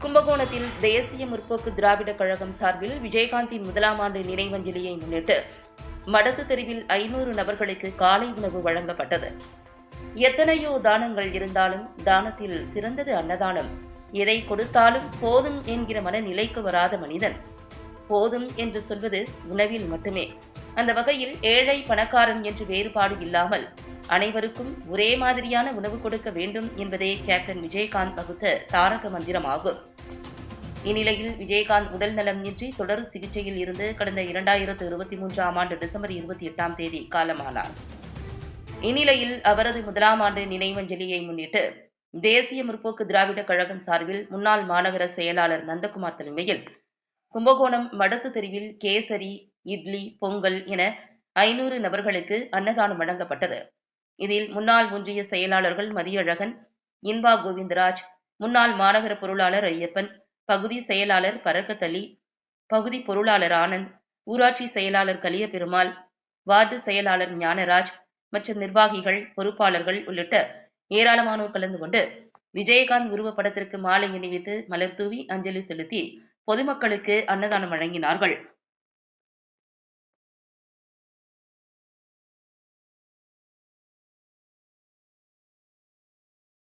கும்பகோணத்தில் தேசிய முற்போக்கு திராவிடக் கழகம் சார்பில் விஜயகாந்தின் முதலாம் ஆண்டு நினைவஞ்சலியை முன்னிட்டு மடத்து தெருவில் ஐநூறு நபர்களுக்கு காலை உணவு வழங்கப்பட்டது. எத்தனையோ தானங்கள் இருந்தாலும் தானத்தில் சிறந்தது அன்னதானம். எதை கொடுத்தாலும் போதும் என்கிற மனநிலைக்கு வராத மனிதன். போதும் என்று சொல்வது உணவில் மட்டுமே. அந்த வகையில் ஏழை பணக்காரன் என்று வேறுபாடு இல்லாமல் அனைவருக்கும் ஒரே மாதிரியான உணவு கொடுக்க வேண்டும் என்பதே கேப்டன் விஜயகாந்த் வகுத்த தாரக மந்திரமாகும். இந்நிலையில் விஜயகாந்த் உடல் நலம் இன்றி தொடர் சிகிச்சையில் இருந்து கடந்த இரண்டாயிரத்து இருபத்தி மூன்றாம் ஆண்டு டிசம்பர் இருபத்தி எட்டாம் தேதி காலமானார். இந்நிலையில் அவரது முதலாம் ஆண்டு நினைவஞ்சலியை முன்னிட்டு தேசிய முற்போக்கு திராவிட கழகம் சார்பில் முன்னாள் மாநகர செயலாளர் நந்தகுமார் தலைமையில் கும்பகோணம் மடத்து தெருவில் கேசரி இட்லி பொங்கல் என ஐநூறு நபர்களுக்கு அன்னதானம் வழங்கப்பட்டது. இதில் முன்னாள் ஒன்றிய செயலாளர்கள் மதியழகன் இன்பா கோவிந்தராஜ் முன்னாள் மாநகர பொருளாளர் ஐயப்பன் பகுதி செயலாளர் பரக்கத் அலி பகுதி பொருளாளர் ஆனந்த் ஊராட்சி செயலாளர் கலியபெருமாள் வார்டு செயலாளர் ஞானராஜ் மற்றும் நிர்வாகிகள் பொறுப்பாளர்கள் உள்ளிட்ட ஏராளமானோர் கலந்து கொண்டு விஜயகாந்த் உருவப்படத்திற்கு மாலை அணிவித்து மலர் தூவி அஞ்சலி செலுத்தி பொதுமக்களுக்கு அன்னதானம் வழங்கினார்கள்.